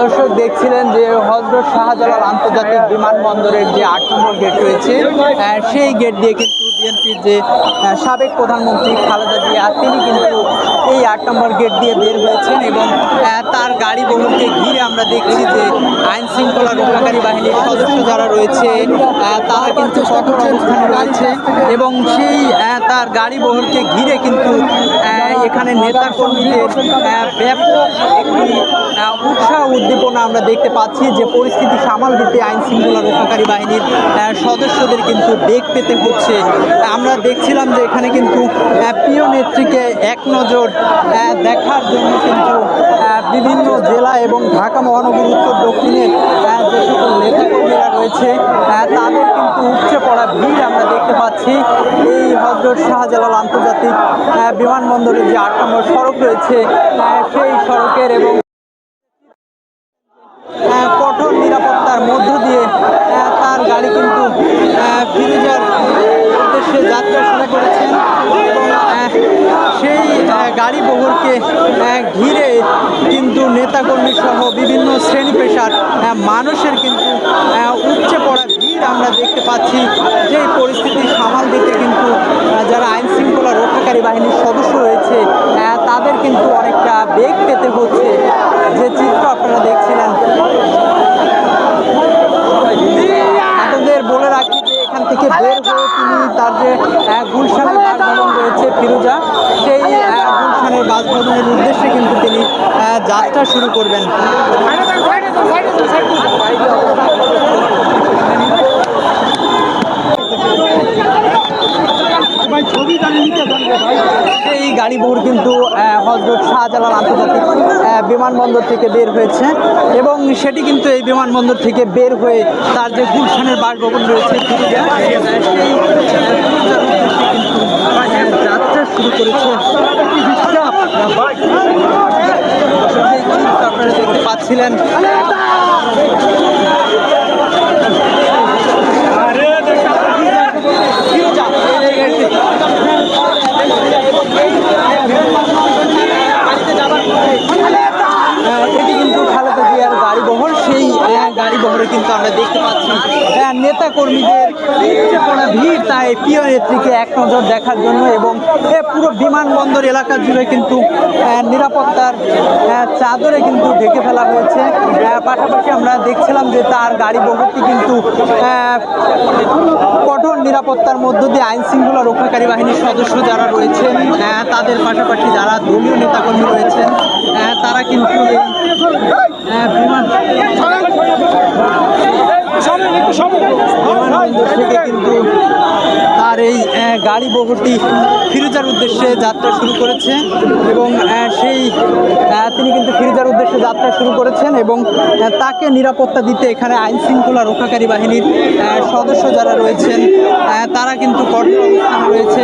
দর্শক দেখছিলেন যে হজরত শাহজালাল আন্তর্জাতিক বিমানবন্দরের যে আট নম্বর গেট রয়েছে সেই গেট দিয়ে কিন্তু বিএনপির যে সাবেক প্রধানমন্ত্রী খালেদা জিয়া, তিনি কিন্তু এই আট নম্বর গেট দিয়ে বের হয়েছেন এবং তার গাড়ি বহরকে ঘিরে আমরা দেখছি যে আইন শৃঙ্খলা রক্ষাকারী বাহিনীর সদস্য যারা রয়েছে তারা কিন্তু কঠোর অবস্থানে রয়েছে এবং সেই তার গাড়ি বহরকে ঘিরে কিন্তু এখানে নেতা কর্মীদের ব্যাপক একটি উৎসাহ উদ্দীপনা আমরা দেখতে পাচ্ছি যে পরিস্থিতি সামাল দিতে আইন শৃঙ্খলা রক্ষাকারী বাহিনীর সদস্যদের কিন্তু বেগ পেতে হচ্ছে। আমরা দেখছিলাম যে এখানে কিন্তু প্রিয় নেত্রীকে এক নজর দেখার জন্য কিন্তু বিভিন্ন জেলা এবং ঢাকা মহানগর উত্তর দক্ষিণে আহ, যে সকল নেতাকর্মীরা রয়েছে তাদের কিন্তু উপচে পড়া ভিড় হজরত শাহজালাল আন্তর্জাতিক বিমানবন্দরের যে আট নম্বর সড়ক রয়েছে সেই সড়কের এবং কঠোর নিরাপত্তার মধ্য দিয়ে তার গাড়ি কিন্তু ফিরোজার উদ্দেশ্যে যাত্রা শুরু করেছেন সেই গাড়ি বহরকে ঘিরে কিন্তু নেতাকর্মী সহ বিভিন্ন শ্রেণি পেশার মানুষের কিন্তু উপচে পড়া ভিড় আমরা দেখতে পাচ্ছি যে পরিস্থিতি সামাল দিতে কিন্তু আহ, যারা আইন শৃঙ্খলা রক্ষাকারী বাহিনীর সদস্য রয়েছে আহ, তাদের কিন্তু অনেকটা বেগ পেতে হচ্ছে যে চিত্র আপনারা দেখছিলেন আপনাদের বলে রাখি যে এখান থেকে বের হয়ে তিনি তার যে গুলশানের বাসভবন রয়েছে ফিরুজা, সেই গুলশানের বাসভবনের উদ্দেশ্যে কিন্তু তিনি যাত্রা শুরু করবেন। সেই গাড়ি বহুর কিন্তু হজরত শাহজালাল আন্তর্জাতিক বিমানবন্দর থেকে বের হয়েছে এবং সেটি কিন্তু এই বিমানবন্দর থেকে বের হয়ে তার যে গুলশানের বাসভবন রয়েছে যাত্রা শুরু করেছে। আপনারা দেখতে পাচ্ছিলেন ফিরোজা, এই গাড়িতে আহ, এটি কিন্তু খালেদা জিয়ার গাড়ি বহর সেই আহ, গাড়ি বহরে কিন্তু আমরা দেখতে পাচ্ছি হ্যাঁ নেতা কর্মীদের পড়া ভিড়, তাই প্রিয় নেত্রীকে এক নজর দেখার জন্য এবং পুরো বিমানবন্দর এলাকা জুড়ে কিন্তু নিরাপত্তার চাদরে কিন্তু ঢেকে ফেলা হয়েছে। পাশাপাশি আমরা দেখছিলাম যে তার গাড়ি বহরটি কিন্তু কঠোর নিরাপত্তার মধ্য দিয়ে আইন শৃঙ্খলা রক্ষাকারী বাহিনীর সদস্য যারা রয়েছেন তাদের পাশাপাশি যারা দলীয় নেতাকর্মী রয়েছেন তারা কিন্তু এই বিমান কিন্তু তার এই গাড়ি বহরটি ফিরোজার উদ্দেশ্যে যাত্রা শুরু করেছে এবং সেই তিনি কিন্তু ফিরোজার উদ্দেশ্যে যাত্রা শুরু করেছেন এবং তাকে নিরাপত্তা দিতে এখানে আইন শৃঙ্খলা রক্ষাকারী বাহিনীর সদস্য যারা রয়েছেন তারা কিন্তু কঠোর অবস্থানে রয়েছে